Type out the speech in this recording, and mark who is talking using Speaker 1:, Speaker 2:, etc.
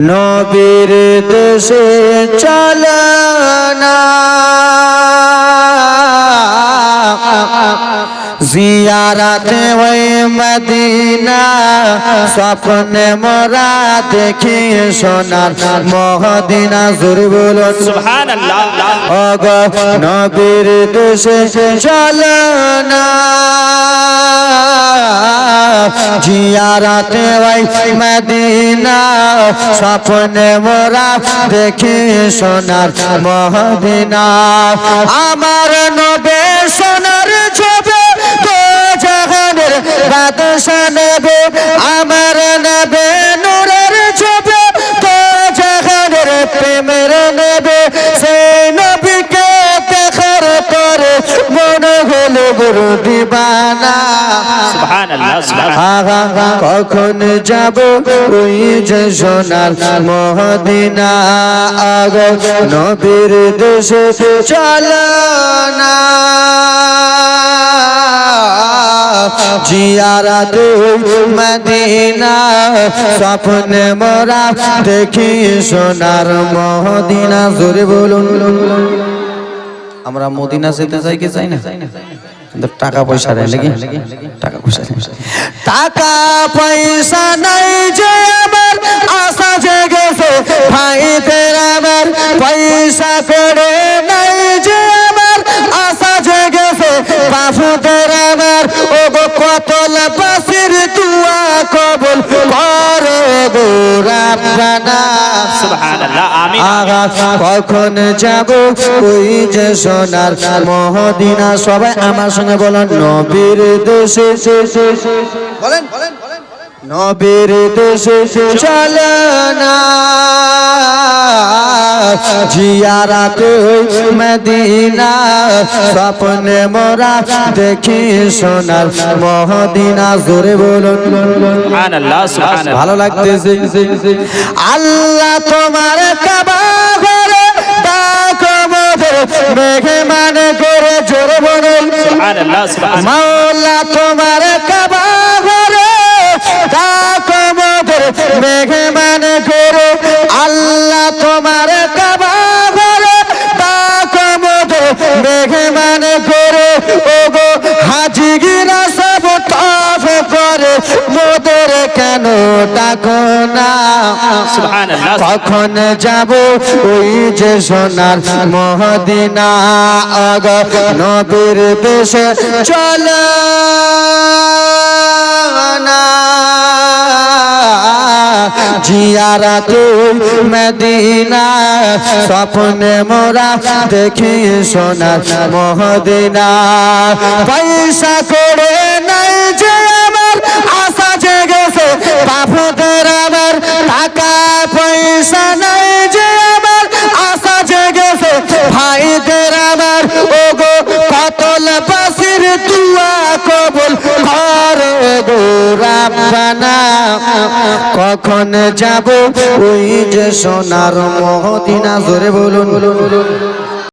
Speaker 1: নবীর দেশে চল জিয়ারাতে ওই মদিনা স্বপ্নে মোরা দেখি সোনার মহদিনা জোর বলুন
Speaker 2: সুবহানাল্লাহ।
Speaker 1: অগ নবীর দেশে চল না জিয়ারাতে ওই মদিনা স্বপ্নে মোরা দেখি সোনার মহদিনা। আমার নবে সোনার বাদশা নেবে আমার নবে নূরের ছবি তো জাহানের প্রেমের নেবে সেই নবীকে দেখার পরে মনে হলো বড় দিবানা। কখন যাব ওই যে সোনার মহদিনা? আগ নবীর দেশে চল না জিয়ারাত মদিনা, স্বপ্নে মোরা দেখি সোনার মদিনা। জোরে বলুন। আমরা মদিনা যেতে চাই কি চাই না? টাকা পয়সা টাকা পয়সা টাকা পয়সা নাই পাশের তুয়া কবল করে গো রাব্বানা।
Speaker 2: সুবহানাল্লাহ আমিন।
Speaker 1: আগা কখন যাব ওই যে সোনার মহদিনা। সবাই আমার সঙ্গে বলেন নবীর দেশে বলেন। নবীর দেশে চল না। জিয়ারাতে মদিনা স্বপ্নে মোরা দেখি সোনার মহদিনা। জোরে বলুন। ভালো লাগতেছে। আল্লাহ তোমার কাবা ঘরে ডাকো মোদের মেঘে মানে করে জোরে বলুন। মাওলা তোমার কাবা ঘরে ডাকো মোদের মেঘে মানে করে মোদের কেন ডাকো না? কখন যাব ওই যে সোনার মহদিনা আগ নবীর দেশে চল না। জিয়ারাতে মদিনা স্বপ্নে মোরা দেখি সোনার মহদিনা পয়সা করে নাই যে আশা জেগেছে বাবুদের আমার টাকা পয়সা নাই যে আমার আশা জেগেছে। ভাইদের আমার ও গো কতল পাশির তুয়া কবল গো রাব্বানা কখন যাব? ওই যে সোনার মহদিনা জোরে বলুন।